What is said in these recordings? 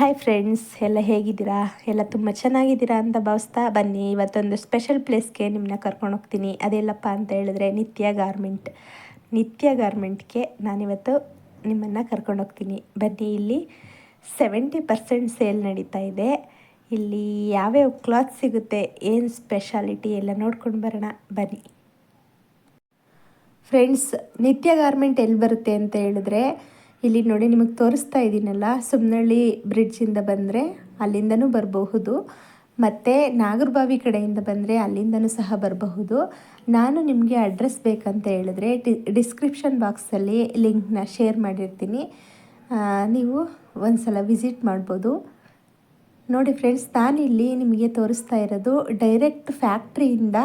Hi friends ಎಲ್ಲ ಹೇಗಿದ್ದೀರಾ? ಎಲ್ಲ ತುಂಬ ಚೆನ್ನಾಗಿದ್ದೀರಾ ಅಂತ ಭಾವಿಸ್ತಾ ಬನ್ನಿ. ಇವತ್ತೊಂದು ಸ್ಪೆಷಲ್ ಪ್ಲೇಸ್ಗೆ ನಿಮ್ಮನ್ನ ಕರ್ಕೊಂಡು ಹೋಗ್ತೀನಿ. ಅದೆಲ್ಲಪ್ಪ ಅಂತ ಹೇಳಿದ್ರೆ ನಿತ್ಯ ಗಾರ್ಮೆಂಟ್ ನಿತ್ಯ ಗಾರ್ಮೆಂಟ್ಗೆ ನಾನಿವತ್ತು ನಿಮ್ಮನ್ನು ಕರ್ಕೊಂಡು ಹೋಗ್ತೀನಿ. ಬನ್ನಿ, ಇಲ್ಲಿ ಸೆವೆಂಟಿ ಪರ್ಸೆಂಟ್ ಸೇಲ್ ನಡೀತಾ ಇದೆ. ಇಲ್ಲಿ ಯಾವ್ಯಾವ ಕ್ಲಾತ್ ಸಿಗುತ್ತೆ, ಏನು ಸ್ಪೆಷಾಲಿಟಿ ಎಲ್ಲ ನೋಡ್ಕೊಂಡು ಬರೋಣ. ಬನ್ನಿ. ಫ್ರೆಂಡ್ಸ್ ನಿತ್ಯ ಗಾರ್ಮೆಂಟ್ ಎಲ್ಲಿ ಬರುತ್ತೆ ಅಂತ ಹೇಳಿದ್ರೆ ಇಲ್ಲಿ ನೋಡಿ ನಿಮಗೆ ತೋರಿಸ್ತಾ ಇದ್ದೀನಲ್ಲ, ಸುಮ್ನಳ್ಳಿ ಬ್ರಿಡ್ಜಿಂದ ಬಂದರೆ ಅಲ್ಲಿಂದನೂ ಬರಬಹುದು. ಮತ್ತು ನಾಗರಬಾವಿ ಕಡೆಯಿಂದ ಬಂದರೆ ಅಲ್ಲಿಂದನೂ ಸಹ ಬರಬಹುದು. ನಾನು ನಿಮಗೆ ಅಡ್ರೆಸ್ ಬೇಕಂತ ಹೇಳಿದ್ರೆ ಡಿ ಡಿಸ್ಕ್ರಿಪ್ಷನ್ ಬಾಕ್ಸಲ್ಲಿ ಲಿಂಕ್ನ ಶೇರ್ ಮಾಡಿರ್ತೀನಿ. ನೀವು ಒಂದು ಸಲ ವಿಸಿಟ್ ಮಾಡ್ಬೋದು. ನೋಡಿ ಫ್ರೆಂಡ್ಸ್ ನಾನಿಲ್ಲಿ ನಿಮಗೆ ತೋರಿಸ್ತಾ ಇರೋದು ಡೈರೆಕ್ಟ್ ಫ್ಯಾಕ್ಟ್ರಿಯಿಂದ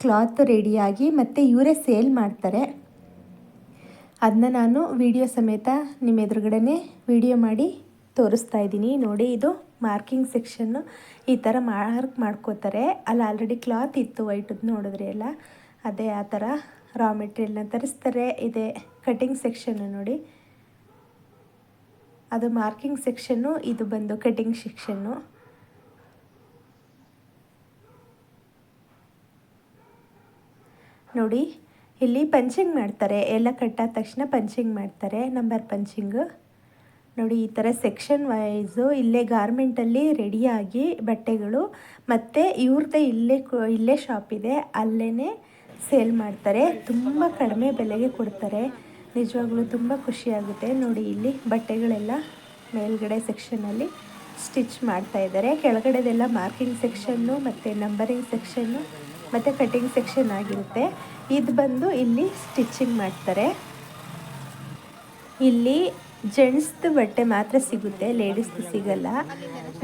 ಕ್ಲಾತ್ ರೆಡಿಯಾಗಿ ಮತ್ತು ಇವರೇ ಸೇಲ್ ಮಾಡ್ತಾರೆ. ಅದನ್ನ ನಾನು ವಿಡಿಯೋ ಸಮೇತ ನಿಮ್ಮ ಎದುರುಗಡೆ ವಿಡಿಯೋ ಮಾಡಿ ತೋರಿಸ್ತಾ ಇದ್ದೀನಿ. ನೋಡಿ, ಇದು ಮಾರ್ಕಿಂಗ್ ಸೆಕ್ಷನ್ನು ಈ ಥರ ಮಾರ್ಕ್ ಮಾಡ್ಕೋತಾರೆ. ಅಲ್ಲಿ ಆಲ್ರೆಡಿ ಕ್ಲಾತ್ ಇತ್ತು ವೈಟದ್ದು ನೋಡಿದ್ರೆ ಎಲ್ಲ ಅದೇ ಆ ಥರ ರಾ ಮೆಟೀರಿಯಲ್ನ ತರಿಸ್ತಾರೆ. ಇದೆ ಕಟಿಂಗ್ ಸೆಕ್ಷನ್ನು ನೋಡಿ. ಅದು ಮಾರ್ಕಿಂಗ್ ಸೆಕ್ಷನ್ನು ಇದು ಬಂದು ಕಟಿಂಗ್ ಸೆಕ್ಷನ್ನು ನೋಡಿ ಇಲ್ಲಿ ಪಂಚಿಂಗ್ ಮಾಡ್ತಾರೆ. ಎಲ್ಲ ಕಟ್ಟಾದ ತಕ್ಷಣ ಪಂಚಿಂಗ್ ಮಾಡ್ತಾರೆ. Number punching. ನೋಡಿ, ಈ ಥರ ಸೆಕ್ಷನ್ ವೈಸು ಇಲ್ಲೇ ಗಾರ್ಮೆಂಟಲ್ಲಿ ರೆಡಿಯಾಗಿ ಬಟ್ಟೆಗಳು ಮತ್ತು ಇವ್ರದ್ದೇ ಇಲ್ಲೇ ಇಲ್ಲೇ ಶಾಪ್ ಇದೆ. ಅಲ್ಲೇ ಸೇಲ್ ಮಾಡ್ತಾರೆ. ತುಂಬ ಕಡಿಮೆ ಬೆಲೆಗೆ ಕೊಡ್ತಾರೆ. ನಿಜವಾಗ್ಲೂ ತುಂಬ ಖುಷಿಯಾಗುತ್ತೆ. ನೋಡಿ, ಇಲ್ಲಿ ಬಟ್ಟೆಗಳೆಲ್ಲ ಮೇಲ್ಗಡೆ ಸೆಕ್ಷನಲ್ಲಿ ಸ್ಟಿಚ್ ಮಾಡ್ತಾ ಇದ್ದಾರೆ. ಕೆಳಗಡೆದೆಲ್ಲ ಮಾರ್ಕಿಂಗ್ ಸೆಕ್ಷನ್ನು ಮತ್ತು ನಂಬರಿಂಗ್ ಸೆಕ್ಷನ್ನು ಮತ್ತು ಕಟಿಂಗ್ ಸೆಕ್ಷನ್ ಆಗಿರುತ್ತೆ. ಇದು ಬಂದು ಇಲ್ಲಿ ಸ್ಟಿಚಿಂಗ್ ಮಾಡ್ತಾರೆ. ಇಲ್ಲಿ ಜೆಂಟ್ಸ್ದು ಬಟ್ಟೆ ಮಾತ್ರ ಸಿಗುತ್ತೆ ಲೇಡೀಸ್ದು ಸಿಗಲ್ಲ.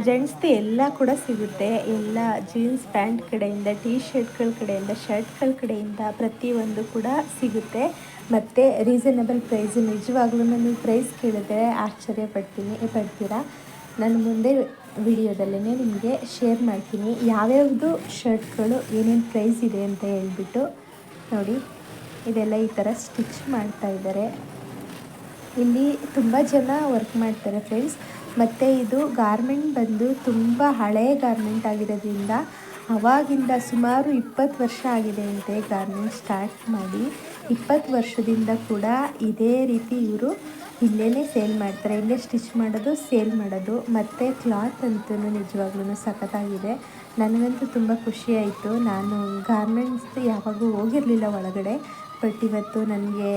ಜೆಂಟ್ಸ್ದು ಎಲ್ಲ ಕೂಡ ಸಿಗುತ್ತೆ. ಎಲ್ಲ ಜೀನ್ಸ್ ಪ್ಯಾಂಟ್ ಕಡೆಯಿಂದ ಟೀ ಶರ್ಟ್ಗಳ ಕಡೆಯಿಂದ ಶರ್ಟ್ಗಳ ಕಡೆಯಿಂದ ಪ್ರತಿಯೊಂದು ಕೂಡ ಸಿಗುತ್ತೆ. ಮತ್ತು ರೀಸನಬಲ್ ಪ್ರೈಸ್ ನಿಜವಾಗ್ಲೂ ನೀವು ಪ್ರೈಸ್ ಕೇಳಿದ್ರೆ ಆಶ್ಚರ್ಯ ಪಡ್ತೀನಿ ಪಡ್ತೀರಾ? ನಾನು ಮುಂದೆ ವಿಡಿಯೋದಲ್ಲೇ ನಿಮಗೆ ಶೇರ್ ಮಾಡ್ತೀನಿ. ಯಾವ್ಯಾವುದು ಶರ್ಟ್ಗಳು ಏನೇನು ಪ್ರೈಸ್ ಇದೆ ಅಂತ ಹೇಳ್ಬಿಟ್ಟು ನೋಡಿ, ಇದೆಲ್ಲ ಈ ಥರ ಸ್ಟಿಚ್ ಮಾಡ್ತಾ ಇದ್ದಾರೆ. ಇಲ್ಲಿ ತುಂಬ ಜನ ವರ್ಕ್ ಮಾಡ್ತಾರೆ ಫ್ರೆಂಡ್ಸ್ ಮತ್ತು ಇದು ಗಾರ್ಮೆಂಟ್ ಬಂದು ತುಂಬ ಹಳೆಯ ಗಾರ್ಮೆಂಟ್ ಆಗಿರೋದ್ರಿಂದ ಅವಾಗಿಂದ ಸುಮಾರು ಇಪ್ಪತ್ತು ವರ್ಷ ಆಗಿದೆ ಅಂತೆ ಗಾರ್ಮೆಂಟ್ ಸ್ಟಾರ್ಟ್ ಮಾಡಿ. ಇಪ್ಪತ್ತು ವರ್ಷದಿಂದ ಕೂಡ ಇದೇ ರೀತಿ ಇವರು ಇಲ್ಲೇ ಸೇಲ್ ಮಾಡ್ತಾರೆ. ಇಲ್ಲೇ ಸ್ಟಿಚ್ ಮಾಡೋದು ಸೇಲ್ ಮಾಡೋದು. ಮತ್ತು ಕ್ಲಾತ್ ಅಂತೂ ನಿಜವಾಗ್ಲೂ ಸಖತ್ತಾಗಿದೆ. ನನಗಂತೂ ತುಂಬ ಖುಷಿಯಾಯಿತು. ನಾನು ಗಾರ್ಮೆಂಟ್ಸ್ ಯಾವಾಗೂ ಹೋಗಿರಲಿಲ್ಲ ಒಳಗಡೆ, ಬಟ್ ಇವತ್ತು ನನಗೆ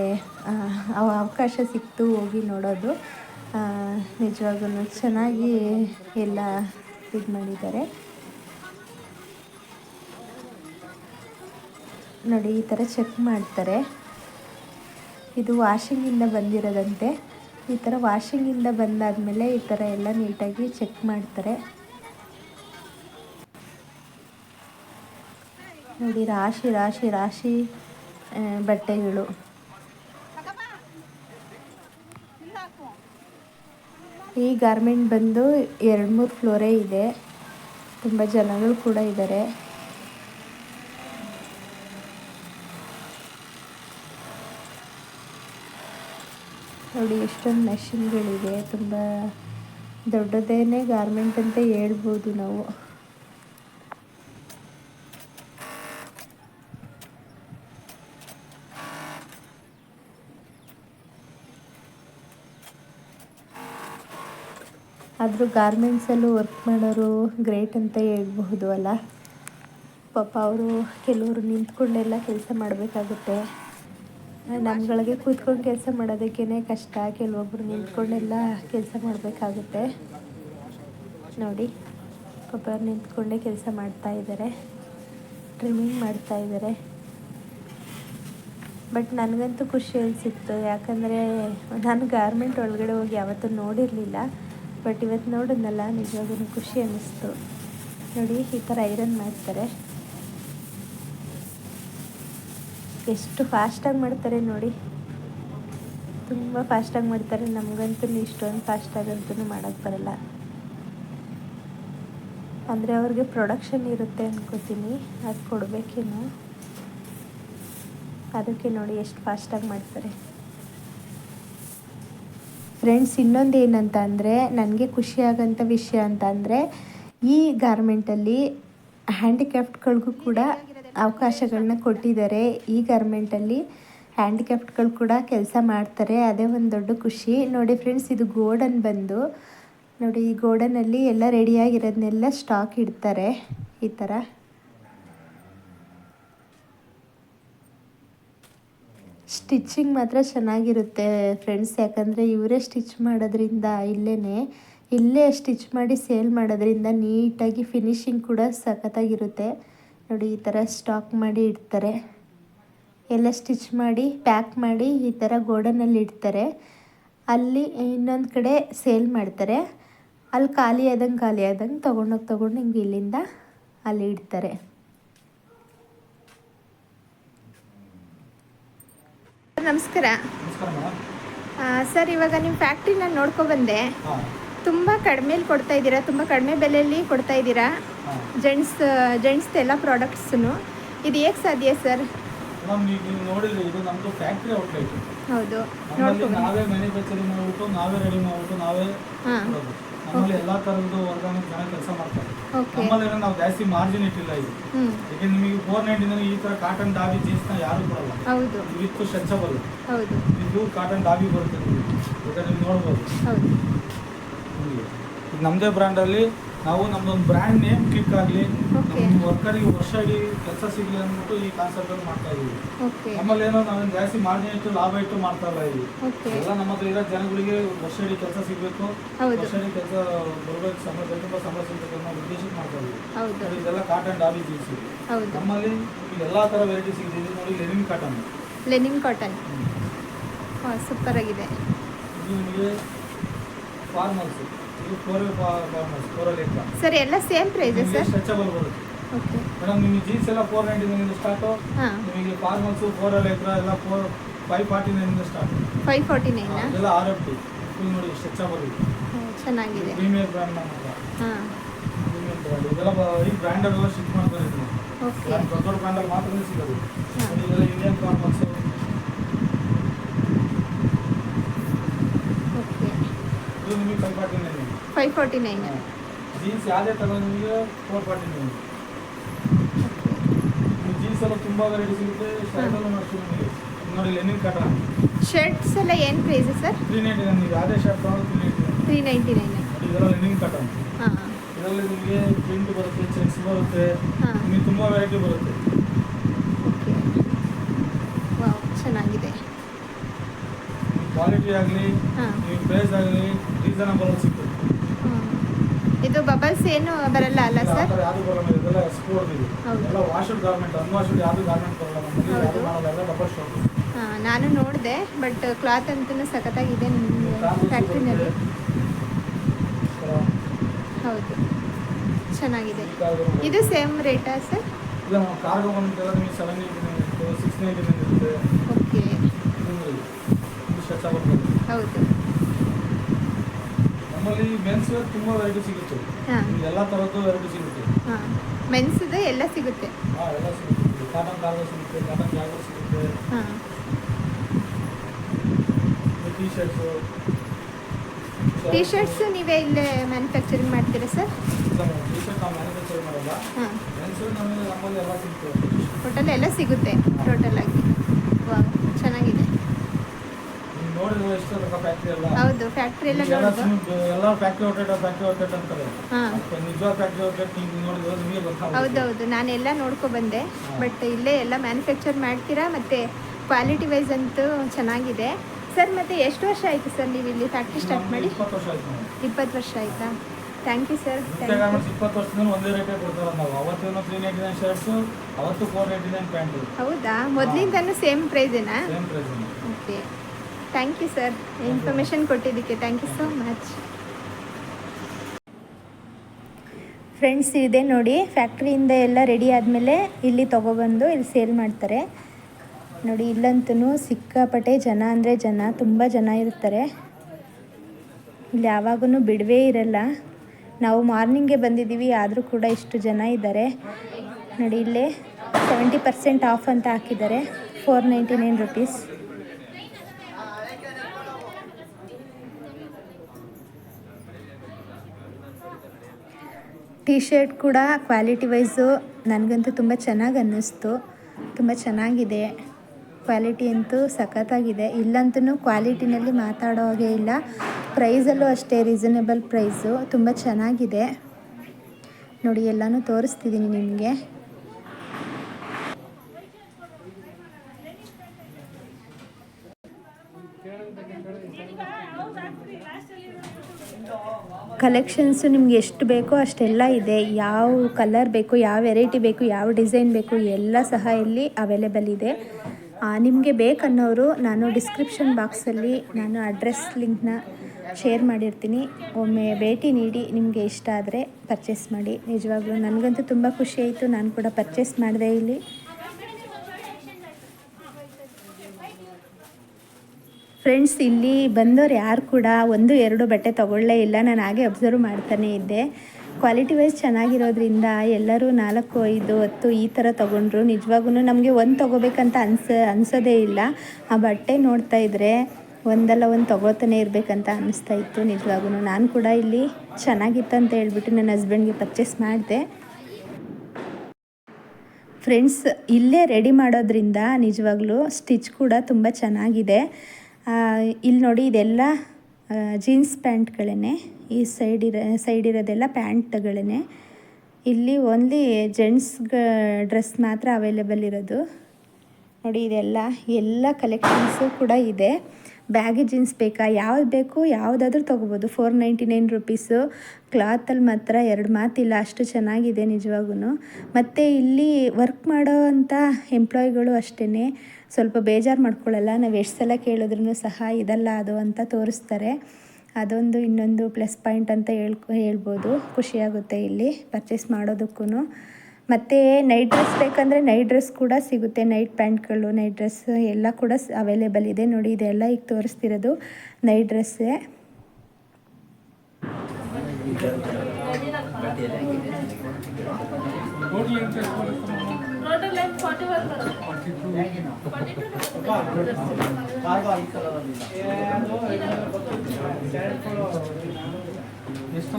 ಅವಕಾಶ ಸಿಕ್ತು ಹೋಗಿ ನೋಡೋದು. ನಿಜವಾಗೂ ಚೆನ್ನಾಗಿ ಎಲ್ಲ ಇದು ಮಾಡಿದ್ದಾರೆ. ನೋಡಿ, ಈ ಥರ ಚೆಕ್ ಮಾಡ್ತಾರೆ. ಇದು ವಾಷಿಂಗಿಂದ ಬಂದಿರೋದಂತೆ. ಈ ಥರ ವಾಷಿಂಗಿಂದ ಬಂದಾದಮೇಲೆ ಈ ಥರ ಎಲ್ಲ ನೀಟಾಗಿ ಚೆಕ್ ಮಾಡ್ತಾರೆ. ನೋಡಿ, ರಾಶಿ ರಾಶಿ ರಾಶಿ ಬಟ್ಟೆಗಳು. ಈ ಗಾರ್ಮೆಂಟ್ ಬಂದು ಎರಡು ಮೂರು ಫ್ಲೋರೇ ಇದೆ. ತುಂಬ ಜನಗಳು ಕೂಡ ಇದ್ದಾರೆ. ನೋಡಿ, ಎಷ್ಟೊಂದು ಮೆಷಿನ್ಗಳಿದೆ ತುಂಬ ದೊಡ್ಡದೇನೆ ಗಾರ್ಮೆಂಟ್ ಅಂತ ಹೇಳ್ಬೋದು ನಾವು. ಆದರೂ ಗಾರ್ಮೆಂಟ್ಸಲ್ಲೂ ವರ್ಕ್ ಮಾಡೋರು ಗ್ರೇಟ್ ಅಂತ ಹೇಳ್ಬಹುದು ಅಲ್ಲ? ಪಾಪ ಅವರು ಕೆಲವರು ನಿಂತ್ಕೊಂಡೆಲ್ಲ ಕೆಲಸ ಮಾಡಬೇಕಾಗುತ್ತೆ. ನಮ್ಗಳಿಗೆ ಕೂತ್ಕೊಂಡು ಕೆಲಸ ಮಾಡೋದಕ್ಕೇ ಕಷ್ಟ. ಕೆಲವೊಬ್ಬರು ನಿಂತ್ಕೊಂಡೆಲ್ಲ ಕೆಲಸ ಮಾಡಬೇಕಾಗುತ್ತೆ. ನೋಡಿ, ಪಾಪ ನಿಂತ್ಕೊಂಡೇ ಕೆಲಸ ಮಾಡ್ತಾ ಇದ್ದಾರೆ ಟ್ರಿಮ್ಮಿಂಗ್ ಮಾಡ್ತಾ ಇದ್ದಾರೆ ಬಟ್ ನನಗಂತೂ ಖುಷಿ ಅನಿಸಿತ್ತು. ಯಾಕಂದರೆ ನಾನು ಗಾರ್ಮೆಂಟ್ ಒಳಗಡೆ ಹೋಗಿ ಯಾವತ್ತೂ ನೋಡಿರಲಿಲ್ಲ. ಬಟ್ ಇವತ್ತು ನೋಡಿದ್ನಲ್ಲ ನಿಜವಾಗೂ ಖುಷಿ ಅನ್ನಿಸ್ತು. ನೋಡಿ, ಈ ಥರ ಐರನ್ ಮಾಡ್ತಾರೆ. ಎಷ್ಟು ಫಾಸ್ಟಾಗಿ ಮಾಡ್ತಾರೆ ನೋಡಿ. ತುಂಬ ಫಾಸ್ಟಾಗಿ ಮಾಡ್ತಾರೆ. ನಮಗಂತೂ ಇಷ್ಟೊಂದು ಫಾಸ್ಟಾಗಂತೂ ಮಾಡೋಕ್ಕೆ ಬರಲ್ಲ. ಅಂದರೆ ಅವ್ರಿಗೆ ಪ್ರೊಡಕ್ಷನ್ ಇರುತ್ತೆ ಅನ್ಕೋತೀನಿ. ಅದು ಕೊಡಬೇಕೇನು. ಅದಕ್ಕೆ ನೋಡಿ, ಎಷ್ಟು ಫಾಸ್ಟಾಗಿ ಮಾಡ್ತಾರೆ. ಫ್ರೆಂಡ್ಸ್ ಇನ್ನೊಂದು ಏನಂತ ಅಂದರೆ ನನಗೆ ಖುಷಿಯಾಗಂಥ ವಿಷಯ ಅಂತ ಅಂದರೆ ಈ ಗಾರ್ಮೆಂಟಲ್ಲಿ ಹ್ಯಾಂಡಿಕ್ಯಾಫ್ಟ್ಗಳಿಗೂ ಕೂಡ ಅವಕಾಶಗಳನ್ನ ಕೊಟ್ಟಿದ್ದಾರೆ. ಈ ಗಾರ್ಮೆಂಟಲ್ಲಿ ಹ್ಯಾಂಡಿಕ್ಯಾಫ್ಟ್ಗಳು ಕೂಡ ಕೆಲಸ ಮಾಡ್ತಾರೆ. ಅದೇ ಒಂದು ದೊಡ್ಡ ಖುಷಿ. ನೋಡಿ ಫ್ರೆಂಡ್ಸ್ ಇದು ಗೋಡನ್ ಬಂದು, ನೋಡಿ ಈ ಗೋಡನಲ್ಲಿ ಎಲ್ಲ ರೆಡಿಯಾಗಿರೋದನ್ನೆಲ್ಲ ಸ್ಟಾಕ್ ಇಡ್ತಾರೆ. ಈ ಥರ ಸ್ಟಿಚ್ಚಿಂಗ್ ಮಾತ್ರ ಚೆನ್ನಾಗಿರುತ್ತೆ ಫ್ರೆಂಡ್ಸ್ ಯಾಕಂದರೆ ಇವರೇ ಸ್ಟಿಚ್ ಮಾಡೋದ್ರಿಂದ ಇಲ್ಲೇ ಇಲ್ಲೇ ಸ್ಟಿಚ್ ಮಾಡಿ ಸೇಲ್ ಮಾಡೋದ್ರಿಂದ ನೀಟಾಗಿ ಫಿನಿಶಿಂಗ್ ಕೂಡ ಸಖತ್ತಾಗಿರುತ್ತೆ. ನೋಡಿ, ಈ ಥರ ಸ್ಟಾಕ್ ಮಾಡಿ ಇಡ್ತಾರೆ. ಎಲ್ಲ ಸ್ಟಿಚ್ ಮಾಡಿ ಪ್ಯಾಕ್ ಮಾಡಿ ಈ ಥರ ಗೋಡನಲ್ಲಿ ಇಡ್ತಾರೆ. ಅಲ್ಲಿ ಇನ್ನೊಂದು ಕಡೆ ಸೇಲ್ ಮಾಡ್ತಾರೆ. ಅಲ್ಲಿ ಖಾಲಿ ಆದಂಗೆ ಖಾಲಿ ಆದಂಗೆ ತೊಗೊಂಡೋಗಿ ತೊಗೊಂಡು ಹಿಂಗೆ ಇಲ್ಲಿಂದ ಅಲ್ಲಿ ಇಡ್ತಾರೆ. ನಮಸ್ಕಾರ. ಸರ್ ಇವಾಗ ನಿಮ್ಮ ಫ್ಯಾಕ್ಟ್ರಿನ ನೋಡ್ಕೊ ಬಂದೆ. ತುಂಬ ಕಡಿಮೆಲಿ ಕೊಡ್ತಾ ಇದ್ದೀರಾ? ತುಂಬ ಕಡಿಮೆ ಬೆಲೆಯಲ್ಲಿ ಕೊಡ್ತಾ ಇದ್ದೀರಾ? ಜೆಂಟ್ಸ್ ಜೆಂಟ್ಸ್ ಎಲ್ಲ ಪ್ರಾಡಕ್ಟ್ಸನ್ನು ಇದು ಹೇಗೆ ಸಾಧ್ಯ ಸರ್? ಹೌದು. ನಾವೇ ಮ್ಯಾನುಫ್ಯಾಕ್ಚರಿಂಗ್ ಮಾಡ್ಬಿಟ್ಟು ನಾವೇ ರೆಡಿ ಮಾಡ್ಬಿಟ್ಟು ನಾವೇ ನಮ್ಮಲ್ಲಿ ಎಲ್ಲಾ ಥರದ್ದು ವರ್ಗಾನ ಜನ ಕೆಲಸ ಮಾಡ್ತಾರೆ. ನಮ್ಮಲ್ಲಿ ನಾವು ಜಾಸ್ತಿ ಮಾರ್ಜಿನ್ ಇಟ್ಟಿಲ್ಲ ಇದು. ಯಾಕೆ ನಿಮಗೆ ಫೋರ್ ನೈಂಟಿನ ಈ ತರ ಕಾಟನ್ ಡಾಬಿ ಜೀನ್ಸ್ನ ಯಾರು ಕೊಡಲ್ಲ. ವಿತ್ ಸ್ಟ್ರೆಚಬಲ್ ಇದು ಕಾಟನ್ ಡಾಬಿ ಬರುತ್ತೆ ನಿಮಗೆ. ಈಗ ನೀವು ನೋಡ್ಬೋದು. ನಮ್ಮದೇ ಬ್ರ್ಯಾಂಡಲ್ಲಿ ನಾವು ನಮ್ದೊಂದು ಬ್ರ್ಯಾಂಡ್ ನೇಮ್ ಕ್ಲಿಕ್ ಆಗಲಿ. ನಮ್ಮ ವರ್ಕರಿಗೆ ವರ್ಷ ಇಡೀ ಕೆಲಸ ಸಿಗಲಿ ಅಂದ್ಬಿಟ್ಟು ಈ ಕಾನ್ಸೆಪ್ಟನ್ನು ಮಾಡ್ತಾ ಇದ್ದೀವಿ. ಓಕೆ ನಮ್ಮಲ್ಲಿ ಏನೋ ನಾವೇನು ಜಾಸ್ತಿ ಮಾರ್ಜಿನ್ ಇಟ್ಟು ಲಾಭ ಇಟ್ಟು ಮಾಡ್ತಾ ಇಲ್ಲ ಇಲ್ಲಿ. ಎಲ್ಲ ನಮ್ಮ ಹತ್ರ ಇರೋ ಜನಗಳಿಗೆ ವರ್ಷ ಇಡೀ ಕೆಲಸ ಸಿಗಬೇಕು. ವರ್ಷ ಇಡೀ ಕೆಲಸ ಬರಬೇಕು ಸಮಸ್ಯೆ ತುಂಬ ಸಮಸ್ಯೆ ಸಿಗಬೇಕು ಅನ್ನೋ ಉದ್ದೇಶಕ್ಕೆ ಮಾಡ್ತಾ ಇದೀವಿ ಇದೆಲ್ಲ ಕಾಟನ್ ಡಾಬಿ ಜೀನ್ಸ್ ನಮ್ಮಲ್ಲಿ ಎಲ್ಲ ಥರ ವೆರೈಟಿ ಸಿಗಿದೆ ನೋಡಿ linen cotton linen cotton super ಆಗಿದೆ. ಇದು ನಿಮಗೆ ಫಾರ್ಮಲ್ಸ್ ಇದು ಫೋರ್ ಫಾರ್ಮಸ್ ಫೋರ್ ಲೆಕ್ಕ ಸರ್ ಎಲ್ಲ ಸೇಮ್ ಪ್ರೈಸ್ ಸರ್ ಸ್ಟ್ರೆಚಬಲ್ ಬರುತ್ತೆ. ಓಕೆ ಮೇಡಮ್ ನಿಮಗೆ ಜೀನ್ಸ್ ಎಲ್ಲ ಫೋರ್ ನೈಂಟಿ ನೈನಿಂದ ಸ್ಟಾರ್ಟು ನಿಮಗೆ ಫಾರ್ಮಲ್ಸು ಫೋರ್ ಲೆಕ್ಕ ಎಲ್ಲ ಫೋರ್ ಫೈವ್ ಫಾರ್ಟಿ ನೈನಿಂದ ಸ್ಟಾರ್ಟ್ ಫೈವ್ ಫಾರ್ಟಿ ನೈನ್ ಎಲ್ಲ ಆರ್ ಎಫ್ ಟಿ ಫುಲ್ ನೋಡಿ ಸ್ಟ್ರೆಚಬಲ್ ಇದೆ. ಚೆನ್ನಾಗಿದೆ. ಪ್ರೀಮಿಯರ್ ಬ್ರ್ಯಾಂಡ್ ನಮ್ಮ ಹಾಂ. ಪ್ರೀಮಿಯರ್ ಬ್ರ್ಯಾಂಡ್ ಇದೆಲ್ಲ ಈ ಬ್ರ್ಯಾಂಡಲ್ಲಿ ಎಲ್ಲ ಶಿಫ್ಟ್ ಮಾಡ್ತಾರೆ ಇದು. ಓಕೆ ದೊಡ್ಡ ದೊಡ್ಡ ಬ್ರ್ಯಾಂಡಲ್ಲಿ ಮಾತ್ರ ಸಿಗೋದು. ಇದೆಲ್ಲ ಇಂಡಿಯನ್ ಫಾರ್ಮಲ್ಸು ಓಕೆ ಇದು ನಿಮಗೆ five forty nine five forty nine jeans ಯಾವುದೇ ತಗೊಂಡು ನಿಮಗೆ ಫೋರ್ ಫಾರ್ಟಿ ನೈನ್ ಜೀನ್ಸ್ ಎಲ್ಲ ತುಂಬ ವೆರೈಟಿ ಸಿಗುತ್ತೆ ಶರ್ಟಲ್ಲೂ ಮಾಡ್ತೀವಿ ನಿಮಗೆ ನೋಡಿ ಲೆನಿನ್ ಕಾಟನ್ ಶರ್ಟ್ಸ್ ಎಲ್ಲ ಏನು price sir? Three ninety nine ನೀವು ಯಾವುದೇ ಶರ್ಟ್ ತಗೊಂಡು ತ್ರೀ ನೈಂಟಿ ನೈನ್ ಇದೆಲ್ಲ ಲೆನಿನ್ ಕಾಟನ್ ಹಾಂ. ಇದರಲ್ಲಿ ನಿಮಗೆ ಪ್ರಿಂಟ್ ಬರುತ್ತೆ ಚೆಕ್ಸ್ ಬರುತ್ತೆ ಹಾಂ. ನಿಮಗೆ ತುಂಬ ವೆರೈಟಿ ಬರುತ್ತೆ. ಚೆನ್ನಾಗಿದೆ. ಕ್ವಾಲಿಟಿ ಆಗಲಿ ಪ್ರೈಸ್ ಆಗಲಿ ರೀಸನಬಲ್ ಸಿಗ್ತದೆ. ಇದು ಬಬಲ್ಸ್ ಏನು ಬರಲ್ಲ ಅಲ್ಲ ಸರ್ ನಾನು ನೋಡಿದೆ ಬಟ್ ಕ್ಲಾತ್ ಅಂತೂ ಸಖತ್ತಾಗಿದೆ ಫ್ಯಾಕ್ಟ್ರಿನಲ್ಲಿ ಹೌದು. ಚೆನ್ನಾಗಿದೆ. ಇದು ಸೇಮ್ ರೇಟಾ ಸರ್ ಓಕೆ ಹೌದು. ನಮ್ಮಲ್ಲಿ ಮೆನ್ಸ್ ತುಂಬ ವೆರೈಟಿ ಸಿಗುತ್ತೆ. ಹಾಂ. ಎಲ್ಲ ತರದ್ದು ವೆರೈಟಿ ಸಿಗುತ್ತೆ. ಹಾಂ. ಮೆನ್ಸ್ದು ಎಲ್ಲ ಸಿಗುತ್ತೆ. ಹಾಂ ಎಲ್ಲ ಸಿಗುತ್ತೆ. ಕಾಟನ್ ಕಾರ್ಗೋ ಸಿಗುತ್ತೆ ಕಾಟನ್ ಜಾಗರ್ ಸಿಗುತ್ತೆ. ಹಾಂ. ಟೀ ಶರ್ಟ್ಸು ಟೀ ಶರ್ಟ್ಸ್ ನೀವೇ ಇಲ್ಲೇ ಮ್ಯಾನುಫ್ಯಾಕ್ಚರಿಂಗ್ ಮಾಡ್ತೀರಾ ಸರ್? ಟೀ ಶರ್ಟ್ ನಾವು ಮ್ಯಾನುಫ್ಯಾಕ್ಚರ್ ಮಾಡಲ್ಲ. ಹಾಂ. ಮೆನ್ಸ್ ನಮಗೆ ನಮ್ಮಲ್ಲಿ ಎಲ್ಲ ಸಿಗುತ್ತೆ. ಟೋಟಲ್ ಎಲ್ಲ ಸಿಗುತ್ತೆ ಟೋಟಲ್ ಆಗಿ. ವಾಹ್ ಚೆನ್ನಾಗಿದೆ ನೀವು ನೋಡಿದ್ರೆ ಎಷ್ಟು ಅದಕ್ಕೆ ಫ್ಯಾಕ್ಟ್ರಿ ಎಲ್ಲ ಹೌದು ಫ್ಯಾಕ್ಟ್ರಿ ಎಲ್ಲ ಎಲ್ಲ ನೋಡೋದು ಸುಮ್ನೆ ಎಲ್ಲ ಫ್ಯಾಕ್ಟ್ರಿ ಔಟ್ಲೆಟ್ ಫ್ಯಾಕ್ಟ್ರಿ ಔಟ್ಲೆಟ್ ಅಂತಾರೆ. ಹಾಂ. ಮತ್ತೆ ನಿಜವಾದ ಫ್ಯಾಕ್ಟ್ರಿ ಔಟ್ಲೆಟ್ ನೀವು ನೋಡಿದ್ರೆ ನಿಮಗೆ ಗೊತ್ತಾಗುತ್ತೆ. ಹೌದೌದು ನಾನೆಲ್ಲ ನೋಡ್ಕೊ ಬಂದೆ. ಬಟ್ ಇಲ್ಲೇ ಎಲ್ಲ ಮ್ಯಾನುಫ್ಯಾಕ್ಚರ್ ಮಾಡ್ತೀರಾ? ಮತ್ತೆ ಕ್ವಾಲಿಟಿ ವೈಸ್ ಅಂತೂ ಚೆನ್ನಾಗಿದೆ. ಸರ್ ಮತ್ತೆ ಎಷ್ಟು ವರ್ಷ ಆಯಿತು ಸರ್ ನೀವು ಇಲ್ಲಿ ಫ್ಯಾಕ್ಟ್ರಿ ಸ್ಟಾರ್ಟ್ ಮಾಡಿ? ಇಪ್ಪತ್ತು ವರ್ಷ ಆಯ್ತು ಥ್ಯಾಂಕ್ ಯು ಸರ್ ಇಪ್ಪತ್ತು ವರ್ಷದಿಂದ ಒಂದೇ ರೇಟೇ ಕೊಡ್ತಾರೆ ನಾವು. ಅವತ್ತೇನೋ ತ್ರೀ ನೈಂಟಿ ನೈನ್ ಶರ್ಟ್ಸು ಅವತ್ತು ಫೋರ್ ನೈಂಟಿ ನೈನ್ ಪ್ಯಾಂಟು ಹೌದಾ? ಮೊದಲಿಂದನೂ same ಪ್ರೈಸೇನಾ same price okay thank you sir information ಕೊಟ್ಟಿದ್ದಕ್ಕೆ thank you so much friends ಇದೆ ನೋಡಿ ಫ್ಯಾಕ್ಟ್ರಿಯಿಂದ ಎಲ್ಲ ರೆಡಿ ಆದಮೇಲೆ ಇಲ್ಲಿ ತೊಗೊಬಂದು ಇಲ್ಲಿ ಸೇಲ್ ಮಾಡ್ತಾರೆ. ನೋಡಿ, ಇಲ್ಲಂತೂ ಸಿಕ್ಕಾಪಟ್ಟೆ ಜನ, ಅಂದರೆ ಜನ, ತುಂಬ ಜನ ಇರ್ತಾರೆ. ಇಲ್ಲಿ ಯಾವಾಗೂ ಬಿಡವೇ ಇರಲ್ಲ. ನಾವು ಮಾರ್ನಿಂಗೇ ಬಂದಿದ್ದೀವಿ, ಆದರೂ ಕೂಡ ಇಷ್ಟು ಜನ ಇದ್ದಾರೆ. ನೋಡಿ, ಇಲ್ಲೇ ಸೆವೆಂಟಿ ಪರ್ಸೆಂಟ್ ಆಫ್ ಅಂತ ಹಾಕಿದ್ದಾರೆ four ninety nine rupees T shirt ಕೂಡ ಕ್ವಾಲಿಟಿ ವೈಸು ನನಗಂತೂ ತುಂಬ ಚೆನ್ನಾಗಿ ಅನ್ನಿಸ್ತು. ತುಂಬ ಚೆನ್ನಾಗಿದೆ. ಕ್ವಾಲಿಟಿ ಅಂತೂ ಸಖತ್ತಾಗಿದೆ. ಇಲ್ಲಂತೂ ಕ್ವಾಲಿಟಿನಲ್ಲಿ ಮಾತಾಡೋ ಹಾಗೆ ಇಲ್ಲ. ಪ್ರೈಸಲ್ಲೂ ಅಷ್ಟೇ ರೀಸನೇಬಲ್ ಪ್ರೈಸು ತುಂಬ ಚೆನ್ನಾಗಿದೆ. ನೋಡಿ, ಎಲ್ಲನೂ ತೋರಿಸ್ತಿದ್ದೀನಿ ನಿಮಗೆ. ಕಲೆಕ್ಷನ್ಸು ನಿಮ್ಗೆ ಎಷ್ಟು ಬೇಕೋ ಅಷ್ಟೆಲ್ಲ ಇದೆ. ಯಾವ ಕಲರ್ ಬೇಕು, ಯಾವ ವೆರೈಟಿ ಬೇಕು, ಯಾವ ಡಿಸೈನ್ ಬೇಕು ಎಲ್ಲ ಸಹ ಇಲ್ಲಿ ಅವೈಲೇಬಲ್ ಇದೆ. ನಿಮಗೆ ಬೇಕನ್ನೋರು ನಾನು ಡಿಸ್ಕ್ರಿಪ್ಷನ್ ಬಾಕ್ಸಲ್ಲಿ ನಾನು ಅಡ್ರೆಸ್ ಲಿಂಕ್ನ ಶೇರ್ ಮಾಡಿರ್ತೀನಿ. ಒಮ್ಮೆ ಭೇಟಿ ನೀಡಿ, ನಿಮಗೆ ಇಷ್ಟ ಆದರೆ ಪರ್ಚೇಸ್ ಮಾಡಿ. ನಿಜವಾಗ್ಲೂ ನನಗಂತೂ ತುಂಬ ಖುಷಿ ಆಯಿತು. ನಾನು ಕೂಡ ಪರ್ಚೇಸ್ ಮಾಡಿದೆ ಇಲ್ಲಿ. ಫ್ರೆಂಡ್ಸ್ ಇಲ್ಲಿ ಬಂದವ್ರು ಯಾರು ಕೂಡ ಒಂದು, ಎರಡು ಬಟ್ಟೆ ತೊಗೊಳ್ಳೇ ಇಲ್ಲ. ನಾನು ಹಾಗೆ ಅಬ್ಸರ್ವ್ ಮಾಡ್ತಾನೆ ಇದ್ದೆ. ಕ್ವಾಲಿಟಿ ವೈಸ್ ಚೆನ್ನಾಗಿರೋದ್ರಿಂದ ಎಲ್ಲರೂ ನಾಲ್ಕು, ಐದು, ಹತ್ತು ಈ ಥರ ತೊಗೊಂಡ್ರು. ನಿಜವಾಗೂ ನಮಗೆ ಒಂದು ತೊಗೋಬೇಕಂತ ಅನ್ಸ, ಅನ್ಸೋದೇ ಇಲ್ಲ. ಆ ಬಟ್ಟೆ ನೋಡ್ತಾ ಇದ್ದರೆ ಒಂದಲ್ಲ ಒಂದು ತೊಗೊಳ್ತಾನೆ ಇರಬೇಕಂತ ಅನ್ನಿಸ್ತಾ ಇತ್ತು. ನಿಜವಾಗೂ ನಾನು ಕೂಡ ಇಲ್ಲಿ ಚೆನ್ನಾಗಿತ್ತು ಅಂತ ಹೇಳ್ಬಿಟ್ಟು ನನ್ನ ಹಸ್ಬೆಂಡ್ಗೆ ಪರ್ಚೇಸ್ ಮಾಡಿದೆ. ಫ್ರೆಂಡ್ಸ್ ಇಲ್ಲೇ ರೆಡಿ ಮಾಡೋದ್ರಿಂದ ನಿಜವಾಗ್ಲೂ ಸ್ಟಿಚ್ ಕೂಡ ತುಂಬ ಚೆನ್ನಾಗಿದೆ. ಇಲ್ಲಿ ನೋಡಿ ಇದೆಲ್ಲ ಜೀನ್ಸ್ ಪ್ಯಾಂಟ್ಗಳೇ ಈ ಸೈಡ್ ಇರೋ ಸೈಡ್ ಇರೋದೆಲ್ಲ ಪ್ಯಾಂಟ್ಗಳೇ ಇಲ್ಲಿ ಓನ್ಲಿ ಜೆಂಟ್ಸ್ಗ ಡ್ರೆಸ್ ಮಾತ್ರ ಅವೈಲೇಬಲ್ ಇರೋದು. ನೋಡಿ ಇದೆಲ್ಲ, ಎಲ್ಲ ಕಲೆಕ್ಷನ್ಸು ಕೂಡ ಇದೆ. ಬ್ಯಾಗಿ ಜೀನ್ಸ್ ಬೇಕಾ? ಯಾವ್ದು ಬೇಕು? ಯಾವುದಾದ್ರೂ ತೊಗೋಬೋದು. ಫೋರ್ ನೈಂಟಿ ನೈನ್ ರುಪೀಸು ಕ್ಲಾತಲ್ಲಿ ಮಾತ್ರ ಎರಡು ಮಾತಿಲ್ಲ. ಅಷ್ಟು ಚೆನ್ನಾಗಿದೆ ನಿಜವಾಗೂ ಮತ್ತು ಇಲ್ಲಿ ವರ್ಕ್ ಮಾಡೋ ಅಂಥ ಎಂಪ್ಲಾಯಿಗಳು ಅಷ್ಟೇ ಸ್ವಲ್ಪ ಬೇಜಾರು ಮಾಡ್ಕೊಳ್ಳಲ್ಲ ನಾವು ಎಷ್ಟು ಸಲ ಕೇಳಿದ್ರೂ ಸಹ ಇದಲ್ಲ, ಅದು ಅಂತ ತೋರಿಸ್ತಾರೆ. ಅದೊಂದು ಇನ್ನೊಂದು ಪ್ಲಸ್ ಪಾಯಿಂಟ್ ಅಂತ ಹೇಳ್ಕೊ ಹೇಳ್ಬೋದು. ಖುಷಿಯಾಗುತ್ತೆ ಇಲ್ಲಿ ಪರ್ಚೇಸ್ ಮಾಡೋದಕ್ಕೂ ಮತ್ತು ನೈಟ್ ಡ್ರೆಸ್ ಬೇಕಂದರೆ ನೈಟ್ ಡ್ರೆಸ್ ಕೂಡ ಸಿಗುತ್ತೆ. ನೈಟ್ ಪ್ಯಾಂಟ್ಗಳು ನೈಟ್ ಡ್ರೆಸ್ ಎಲ್ಲ ಕೂಡ ಅವೈಲೇಬಲ್ ಇದೆ. ನೋಡಿ ಇದೆಲ್ಲ ಈಗ ತೋರಿಸ್ತಿರೋದು ನೈಟ್ ಡ್ರೆಸ್ಸೇ ಟೋಟಲ್ ಎಂತ ಎಷ್ಟು ಬರುತ್ತೆ ಮಾಮ? ಟೋಟಲ್ ಲೆಂತ್ ಫಾರ್ಟಿ ಒನ್ ಬರುತ್ತೆ ಫಾರ್ಟಿ ಟು ಫಾರ್ಟಿ ಟು ಎಷ್ಟು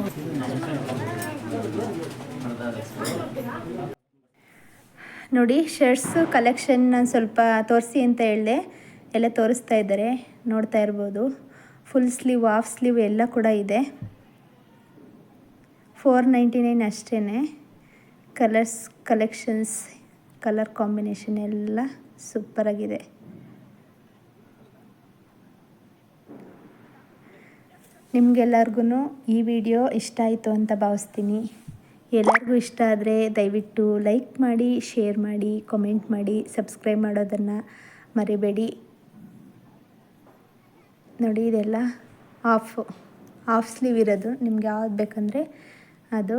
ನೋಡಿ ಶರ್ಟ್ಸು ಕಲೆಕ್ಷನ್ ನಾನು ಸ್ವಲ್ಪ ತೋರಿಸಿ ಅಂತ ಹೇಳಿದೆ. ಎಲ್ಲ ತೋರಿಸ್ತಾ ಇದ್ದಾರೆ, ನೋಡ್ತಾ ಇರ್ಬೋದು. ಫುಲ್ ಸ್ಲೀವ್ ಹಾಫ್ ಸ್ಲೀವ್ ಎಲ್ಲ ಕೂಡ ಇದೆ. ಫೋರ್ ನೈಂಟಿ ನೈನ್ ಅಷ್ಟೇ ಕಲರ್ಸ್ ಕಲೆಕ್ಷನ್ಸ್ ಕಲರ್ ಕಾಂಬಿನೇಷನ್ ಎಲ್ಲ ಸೂಪರಾಗಿದೆ ನಿಮಗೆಲ್ಲರಿಗೂ ಈ ವಿಡಿಯೋ ಇಷ್ಟ ಆಯಿತು ಅಂತ ಭಾವಿಸ್ತೀನಿ. ಎಲ್ಲರಿಗೂ ಇಷ್ಟ ಆದರೆ ದಯವಿಟ್ಟು ಲೈಕ್ ಮಾಡಿ, ಶೇರ್ ಮಾಡಿ, ಕಾಮೆಂಟ್ ಮಾಡಿ, ಸಬ್ಸ್ಕ್ರೈಬ್ ಮಾಡೋದನ್ನು ಮರಿಬೇಡಿ. ನೋಡಿ, ಇದೆಲ್ಲ ಆಫ್ ಆಫ್ ಸ್ಲೀವ್ ಇರೋದು. ನಿಮ್ಗೆ ಯಾವ್ದು ಬೇಕಂದರೆ ಅದು